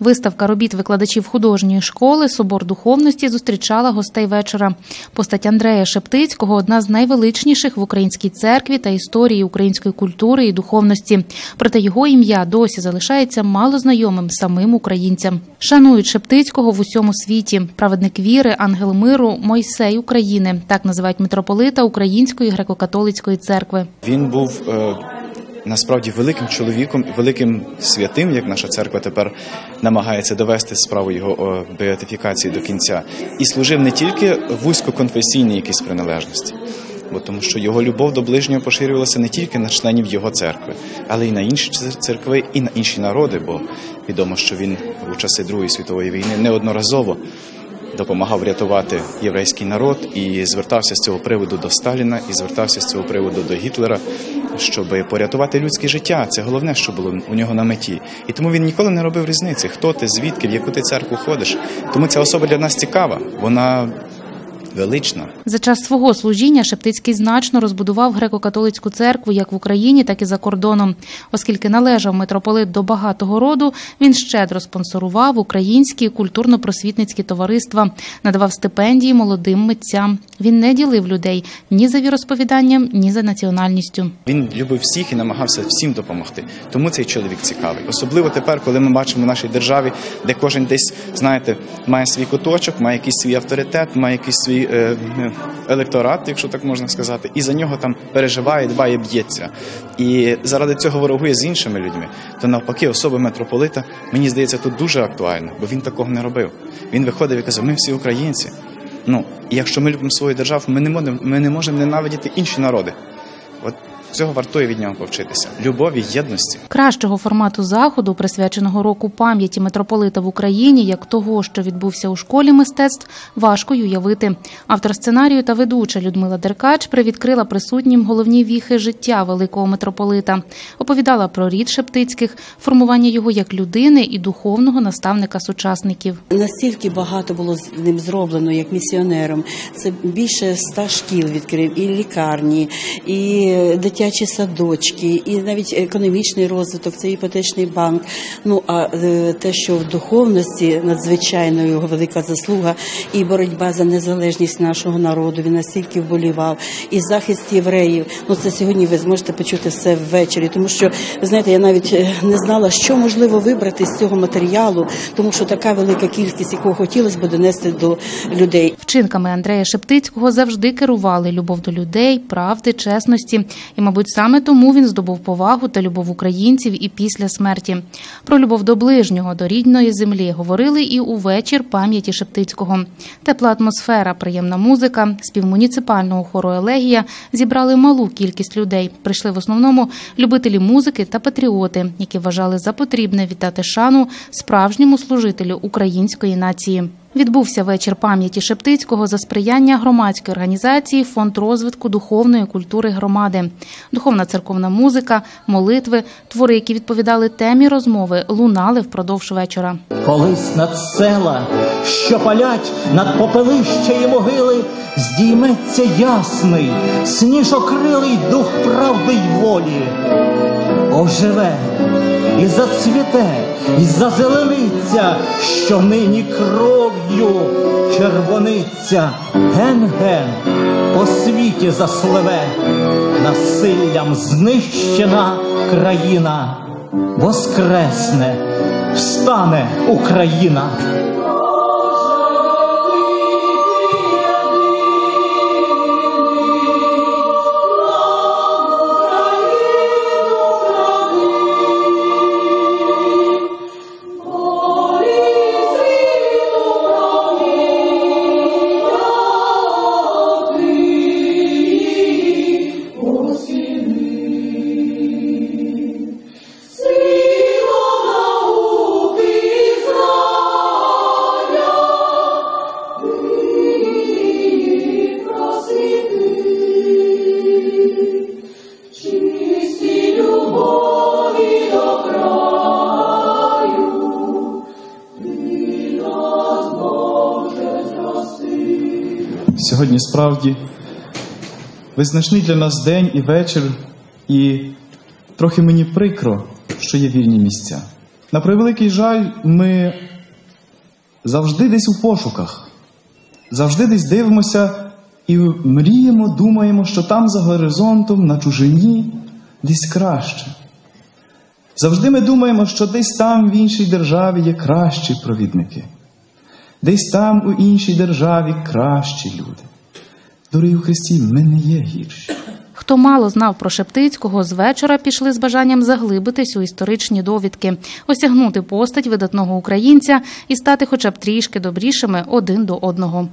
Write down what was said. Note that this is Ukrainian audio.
Виставка робіт викладачів художньої школи Собор духовності зустрічала гостей вечора. Постать Андрея Шептицького одна з найвеличніших в українській церкві та історії української культури і духовності. Проте його ім'я досі залишається малознайомим самим українцям. Шанують Шептицького в усьому світі. Праведник віри, ангел миру, Мойсей України так називають митрополита Української греко-католицької церкви. Він був е, насправді великим чоловіком, великим святим, як наша церква тепер намагається довести справу його беатифікації до кінця, і служив не тільки вузькоконфесійній якійсь приналежності. Бо тому, що його любов до ближнього поширювалася не тільки на членів його церкви, але й на інші церкви, і на інші народи. Бо відомо, що він у часи Другої світової війни неодноразово допомагав рятувати єврейський народ і звертався з цього приводу до Сталіна, і звертався з цього приводу до Гітлера, щоб порятувати людське життя. Це головне, що було у нього на меті. І тому він ніколи не робив різниці, хто ти, звідки, в яку ти церкву ходиш. Тому ця особа для нас цікава. Вона велична. За час свого служіння Шептицький значно розбудував греко-католицьку церкву як в Україні, так і за кордоном. Оскільки належав митрополит до багатого роду, він щедро спонсорував українські культурно-просвітницькі товариства, надавав стипендії молодим митцям. Він не ділив людей ні за віросповіданням, ні за національністю. Він любив всіх і намагався всім допомогти. Тому цей чоловік цікавий. Особливо тепер, коли ми бачимо в нашій державі, де кожен десь, знаєте, має свій куточок, має якийсь свій авторитет, має якийсь свій е, електорат, якщо так можна сказати, і за нього там переживає, дбає, б'ється. І заради цього ворогує з іншими людьми. То навпаки, особа митрополита, мені здається, тут дуже актуально, бо він такого не робив. Він виходив і казав: ми всі українці. Ну, і якщо ми любимо свою державу, ми не можемо ненавидіти інші народи. От цього вартує від нього повчитися любові, єдності. Кращого формату заходу, присвяченого року пам'яті митрополита в Україні, як того, що відбувся у школі мистецтв, важко й уявити. Автор сценарію та ведуча Людмила Деркач привідкрила присутнім головні віхи життя великого митрополита, оповідала про рід Шептицьких, формування його як людини і духовного наставника сучасників. Настільки багато було з ним зроблено як місіонером. Це більше ста шкіл відкрив, і лікарні, і дитячі садочки, і навіть економічний розвиток, це іпотечний банк. Ну а е, те, що в духовності надзвичайно його велика заслуга, і боротьба за незалежність нашого народу. Він настільки вболівав, і захист євреїв. Ну це сьогодні ви зможете почути все ввечері, тому що ви знаєте, я навіть е, не знала, що можливо вибрати з цього матеріалу, тому що така велика кількість, якого хотілося б донести до людей. Вчинками Андрея Шептицького завжди керували любов до людей, правди, чесності. І, мабуть, саме тому він здобув повагу та любов українців і після смерті. Про любов до ближнього, до рідної землі говорили і у вечір пам'яті Шептицького. Тепла атмосфера, приємна музика, спів муніципального хору Елегія зібрали малу кількість людей. Прийшли в основному любителі музики та патріоти, які вважали за потрібне вітати шану справжньому служителю української нації. Відбувся вечір пам'яті Шептицького за сприяння громадської організації Фонд розвитку духовної культури громади, духовна церковна музика, молитви, твори, які відповідали темі розмови, лунали впродовж вечора. Колись над села, що палять над попелища і могили, здійметься ясний, сніжокрилий дух правди й волі, оживе і зацвіте, і зазелениться, що нині кров'ю червониться, ген-ген по світі засливе, насиллям знищена країна, воскресне, встане Україна. Сьогодні справді визначний для нас день і вечір, і трохи мені прикро, що є вільні місця. На превеликий жаль, ми завжди десь у пошуках, завжди десь дивимося і мріємо, думаємо, що там за горизонтом, на чужині, десь краще. Завжди ми думаємо, що десь там в іншій державі є кращі провідники, десь там у іншій державі кращі люди. Дорогі у Христі, ми не є гірші. Хто мало знав про Шептицького, з вечора пішли з бажанням заглибитись у історичні довідки, осягнути постать видатного українця і стати хоча б трішки добрішими один до одного.